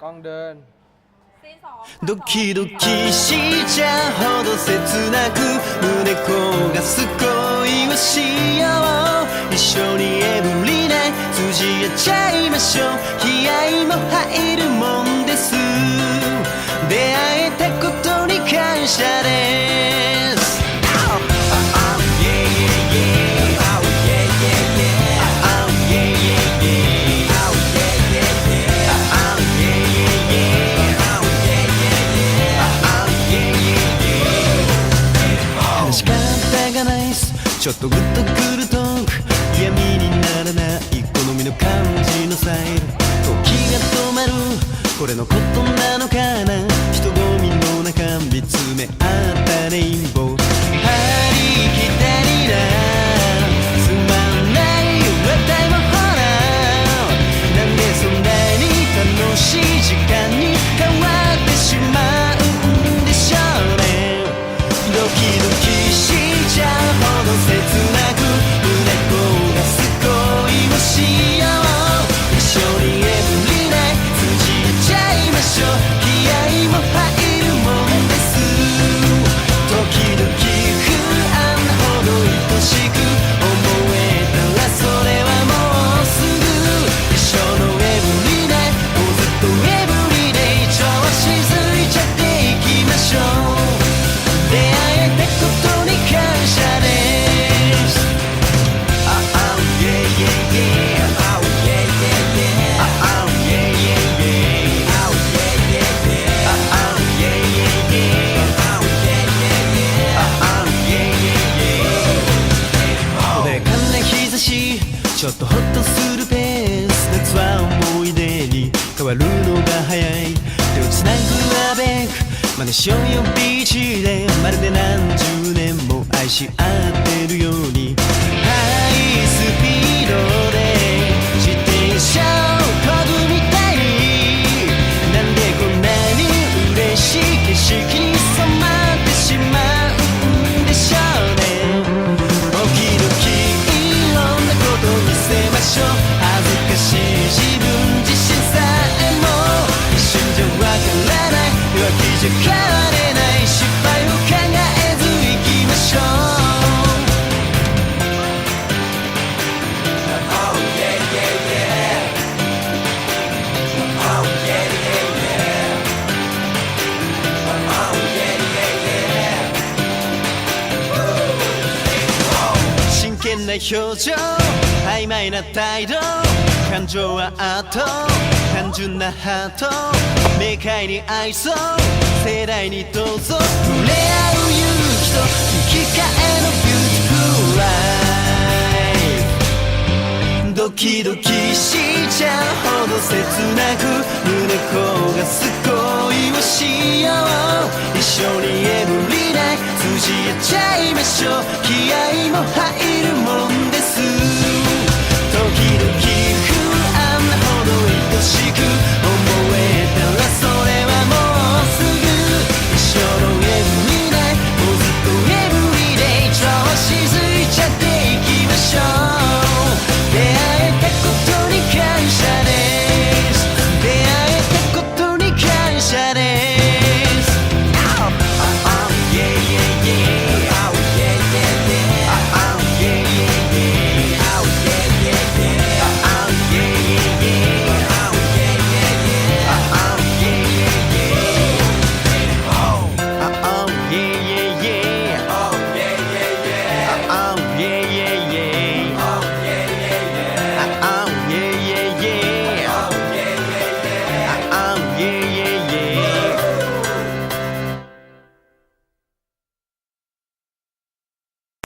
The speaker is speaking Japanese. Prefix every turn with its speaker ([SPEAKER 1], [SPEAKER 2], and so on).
[SPEAKER 1] กล้องเดิน
[SPEAKER 2] ซีนสอง
[SPEAKER 3] ドキドキしちゃうほど切なく胸焦がす恋をしよう一緒にエブリデイ通じ合っちゃいましょう気合も入るもんです出会えたことに感謝です ちょっとグッとくるトーク嫌味にならない好みの感じのスタイル。時が止まる。これのことなのかな。人混みの中見つめ合う。しちょっとホッとするペース。夏は思い出に変わるのが早い。手をつなぐアベック。真似しようよビーチで。まるで何十年も愛し合ってるよ。弱気な表情曖昧な態度感情はあと単純なハート明快に愛そう盛大にどうぞ触れ合う勇気と生きがえの Beautiful Life ドキドキしちゃうほど切なく胸焦がす恋をしよう。一緒にエブリデイ通じ合っちゃいましょう。気合も入